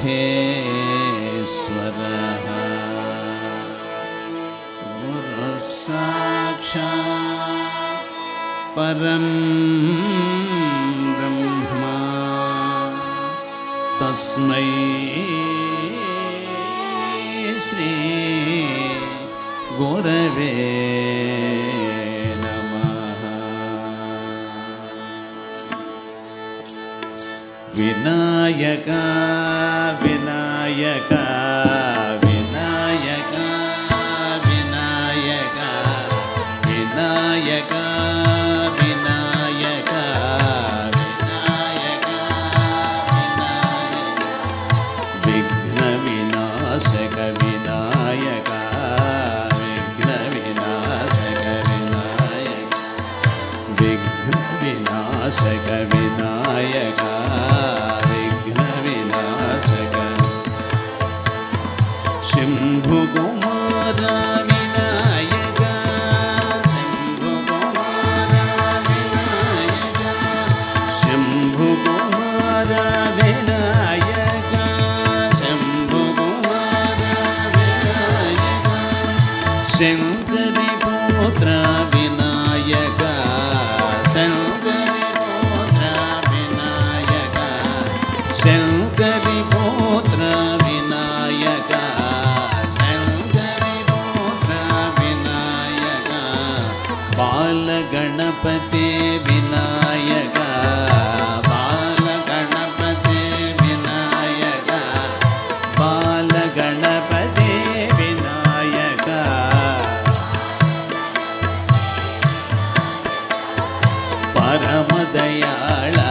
महेश्वरः। गुर्वः परं ब्रह्मा। तस्मै श्री गुरवे विनायका ಕಾಯಕ శంభుకుమారా गणपते विनायका बालगणपते विनायका बालगणपते विनायका परमदयाला